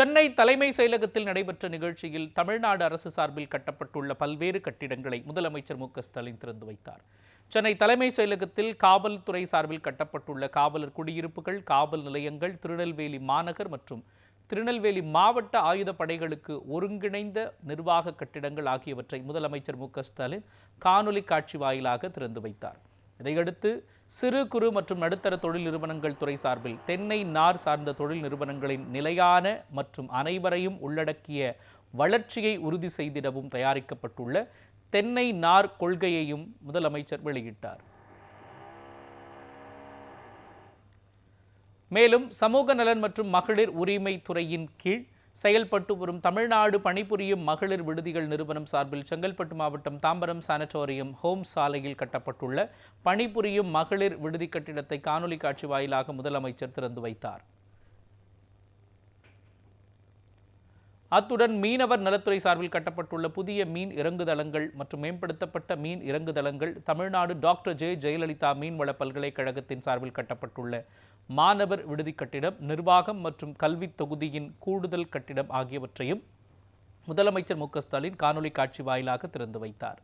சென்னை தலைமை செயலகத்தில் நடைபெற்ற நிகழ்ச்சியில் தமிழ்நாடு அரசு சார்பில் கட்டப்பட்டுள்ள பல்வேறு கட்டிடங்களை முதலமைச்சர் மு ஸ்டாலின் திறந்து வைத்தார். சென்னை தலைமைச் செயலகத்தில் காவல்துறை சார்பில் கட்டப்பட்டுள்ள காவலர் குடியிருப்புகள் காவல் நிலையங்கள் திருநெல்வேலி மாநகர் மற்றும் திருநெல்வேலி மாவட்ட ஆயுத படைகளுக்கு ஒருங்கிணைந்த நிர்வாக கட்டிடங்கள் ஆகியவற்றை முதலமைச்சர் மு ஸ்டாலின் காணொலி காட்சி வாயிலாக திறந்து வைத்தார். இதையடுத்து சிறு குறு மற்றும் நடுத்தர தொழில் நிறுவனங்கள் துறை சார்பில் தென்னை நார் சார்ந்த தொழில் நிறுவனங்களின் நிலையான மற்றும் அனைவரையும் உள்ளடக்கிய வளர்ச்சியை உறுதி செய்திடவும் தயாரிக்கப்பட்டுள்ள தென்னை நார் கொள்கையையும் முதலமைச்சர் வெளியிட்டார். மேலும் சமூக நலன் மற்றும் மகளிர் உரிமை துறையின் கீழ் செயல்பட்டு வரும் தமிழ்நாடு பணிபுரியும் மகளிர் விடுதிகள் நிறுவனம் சார்பில் செங்கல்பட்டு மாவட்டம் தாம்பரம் சானிட்டோரியம் ஹோம் சாலையில் கட்டப்பட்டுள்ள பணிபுரியும் மகளிர் விடுதி கட்டிடத்தை காணொலி காட்சி வாயிலாக முதலமைச்சர் திறந்து வைத்தார். அத்துடன் மீனவர் நலத்துறை சார்பில் கட்டப்பட்டுள்ள புதிய மீன் இறங்குதளங்கள் மற்றும் மேம்படுத்தப்பட்ட மீன் இறங்குதளங்கள் தமிழ்நாடு டாக்டர் ஜே. ஜெயலலிதா மீன்வள பல்கலைக்கழகத்தின் சார்பில் கட்டப்பட்டுள்ள மாணவர் விடுதி கட்டிடம் நிர்வாகம் மற்றும் கல்வித் தொகுதியின் கூடுதல் கட்டிடம் ஆகியவற்றையும் முதலமைச்சர் மு. ஸ்டாலின் காணொலி காட்சி வாயிலாக திறந்து வைத்தார்.